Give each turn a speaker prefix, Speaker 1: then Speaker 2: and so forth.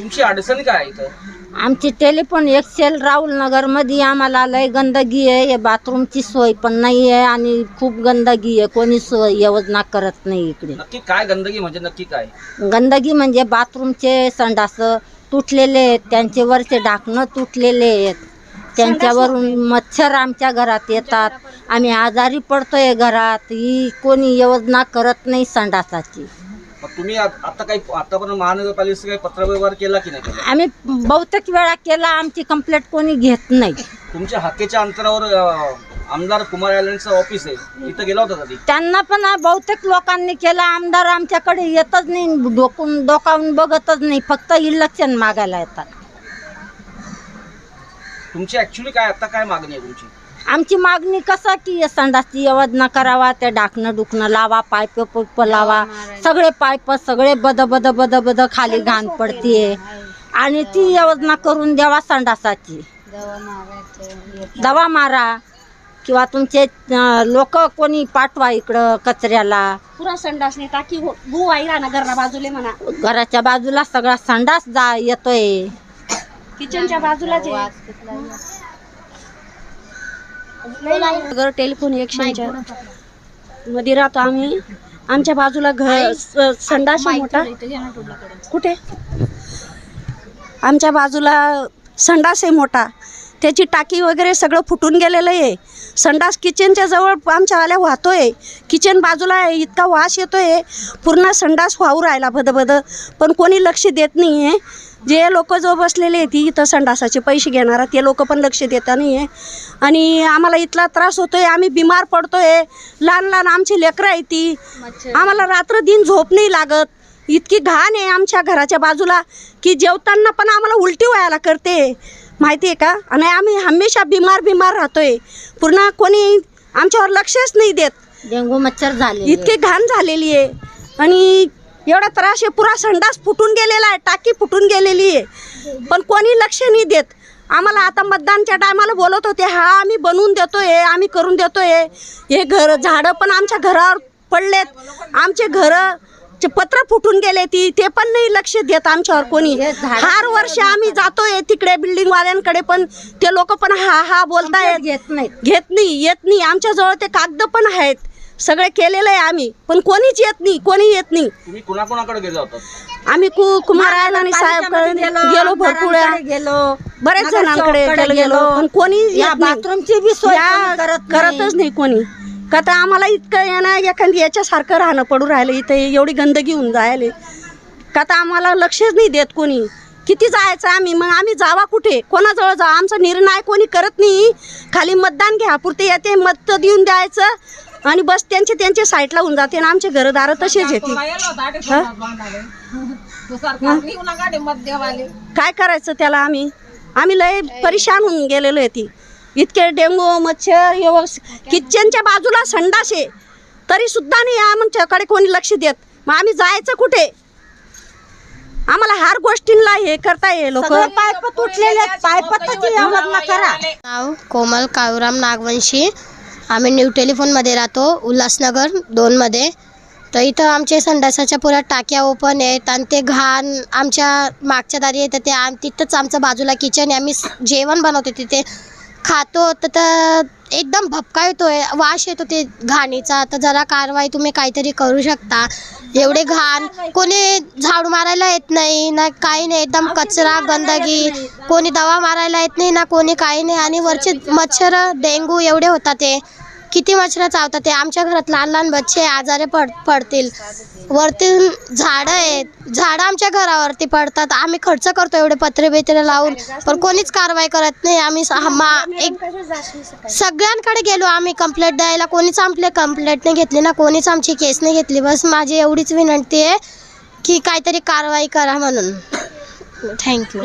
Speaker 1: तुमची अडचण काय आहे इथं?
Speaker 2: आमची टेलिफोन एक्सेल राहुल नगरमध्ये आम्हाला लय गंदगी आहे. हे बाथरूमची सोय पण नाही आहे आणि खूप गंदगी आहे. कोणी सोय योजना करत नाही इकडे.
Speaker 1: नक्की काय गंदगी म्हणजे नक्की काय?
Speaker 2: गंदगी म्हणजे बाथरूमचे संडास तुटलेले आहेत. त्यांचे वरचे ढाकणं तुटलेले आहेत. त्यांच्यावरून मच्छर आमच्या घरात येतात. आम्ही आजारी पडतोय घरात. ही कोणी योजना करत नाही संडासाची.
Speaker 1: मग तुम्ही आत- आता काही आतापर्यंत महानगरपालिकेचा काही पत्रव्यवहार केला की नाही केला?
Speaker 2: आम्ही बहुतेक वेळा केला आमची कंप्लेंट कोणी घेत नाही.
Speaker 1: तुमच्या हक्केच्या अंतरावर अं, आमदार कुमार आयलंडचं ऑफिस आहे. तिथं गेला होता कधी?
Speaker 2: त्यांना पण बहुतेक लोकांनी केलं आमदार आमच्याकडे येतच नाही डोकून डोकावून बघतच नाही फक्त इलेक्शन मागायला येतात.
Speaker 1: तुमची ऍक्च्युली काय आता काय मागणी आहे तुमची?
Speaker 2: आमची मागणी कसं की या संडासची योजना करावा त्या डाकणं दुखणं लावा पाईप पुप लावा सगळे पाईप सगळे बद बद बद बद खाली घाण पडतीये. आणि ती योजना करून द्यावा संडासाची. दवा मारा. किंवा तुमचे लोक कोणी पाठवा इकडं कचऱ्याला.
Speaker 3: पुरा संडासने टाकी हो गो आई राहणार घरना बाजूले म्हणा.
Speaker 2: घराच्या बाजूला सगळा संडास जा येतोय.
Speaker 3: किचनच्या बाजूलाच नगर टेलिफोन एक्सचेंजच्या मध्ये राहतो आम्ही. आमच्या बाजूला घर संडास मोठा. कुठे? आमच्या बाजूला संडास आहे मोठा. त्याची टाकी वगैरे सगळं फुटून गेलेलं आहे. संडास किचनच्या जवळ आमच्यावाल्या वाहतोय. किचन बाजूला आहे इतका वास येतोय. पूर्ण संडास वाहू राहिला भदभद. पण कोणी लक्ष देत नाही आहे जे लोक जो बसलेले आहेत इथं संडासाचे पैसे घेणारा ते लोक पण लक्ष देता नाही आहे आणि आम्हाला इथला त्रास होतोय. आम्ही बिमार पडतोय. लहान लहान आमची लेकरं आहे ती. आम्हाला रात्र दिन झोप नाही लागत. इतकी घाण आहे आमच्या घराच्या बाजूला की जेवताना पण आम्हाला उलटी व्हायला करते. माहिती आहे का? आणि आम्ही हमेशा बिमार बिमार राहतोय. पूर्ण कोणी आमच्यावर लक्षच नाही देत.
Speaker 2: डेंगू मच्छर झाले
Speaker 3: इतकी घाण झालेली आहे. आणि एवढा त्रास आहे पुरा संडास फुटून गेलेला आहे टाकी फुटून गेलेली आहे. पण कोणी लक्ष नाही देत. आम्हाला आता मतदानच्या टायमाला बोलत होते हा आम्ही बनवून देतोय आम्ही करून देतोय. हे घर झाडं पण आमच्या घरावर पडलेत. आमचे घरं पत्र फुटून गेले ती ते पण नाही लक्ष देत आमच्यावर कोणी. हार वर्ष आम्ही जातोय तिकडे बिल्डिंग वाल्यांकडे पण ते लोक पण हा हा बोलतायत.
Speaker 2: घेत नाही
Speaker 3: घेत नाही येत नाही. आमच्याजवळ ते कागद पण आहेत. सगळे केलेलं आहे आम्ही. पण कोणीच येत नाही कोणी येत नाही.
Speaker 1: तुम्ही कुणाकुणाकडे गेला होता?
Speaker 3: आम्ही कु कुमार आणि साहेब गेलो भरपूर.
Speaker 2: गेलो
Speaker 3: बरेच जणांकडे गेलो पण कोणी.
Speaker 2: बाथरूमची बी सोय.
Speaker 3: करतच नाही कोणी. का तर आम्हाला इतकं ना एखादी याच्यासारखं राहणं पडू राहिलं इथे एवढी गंदगी होऊन जायले. का तर आम्हाला लक्षच नाही देत कोणी. किती जायचं आम्ही? मग आम्ही जावा कुठे? कोणाजवळ जावा? आमचा निर्णय कोणी करत नाही. खाली मतदान घ्या पुरते येते मत देऊन द्यायचं. आणि बस त्यांचे त्यांचे साईडला होऊन जाते आणि आमचे घरदार तसेच येते काय करायचं त्याला आम्ही? आम्ही लय परेशान होऊन गेलेलो आहे ती. इतके डेंगू मच्छर हे वस- किचनच्या बाजूला संडास आहे. तरी सुद्धा नाही आमच्याकडे कोणी लक्ष देत. मग आम्ही जायचं कुठे? आम्हाला हर गोष्टींना हे करता ये लोक.
Speaker 2: पाईप तुटलेले योजना करा.
Speaker 4: नाव कोमल काळूराम नागवंशी. आम्ही न्यू टेलिफोनमध्ये राहतो उल्हासनगर दोनमध्ये. तर इथं आमचे संडासाच्या पुऱ्या टाक्या ओपन आहेत आणि ते घाण आमच्या मागच्या दारी येतं. ते आम तिथंच आमचं बाजूला किचन आहे. आम्ही स- जेवण बनवतो तिथे. खातो तर तर एकदम भपका येतोय वास येतो ते घाणीचा. तर जरा कारवाई तुम्ही काहीतरी करू शकता. एवढे घाण कोणी झाडू मारायला येत नाही ना काही नाही. एकदम कचरा गंदगी. कोणी दवा मारायला येत नाही ना कोणी काही नाही. आणि वरचे मच्छर डेंगू एवढे होतात ते. किती मच्छर चावतात ते? आमच्या घरात लहान लहान बच्चे आजारे पड पडतील. वरती झाडं आहेत. झाडं आमच्या घरावरती पडतात. आम्ही खर्च करतो एवढे पत्रे बित्रे लावून. पण कोणीच कारवाई करत नाही. आम्ही मा एक सगळ्यांकडे गेलो आम्ही. कंप्लेंट द्यायला कोणीच आपले कंप्लेंट नाही घेतली ना. कोणीच आमची केस नाही घेतली. बस माझी एवढीच विनंती आहे की काहीतरी कारवाई करा म्हणून. थँक्यू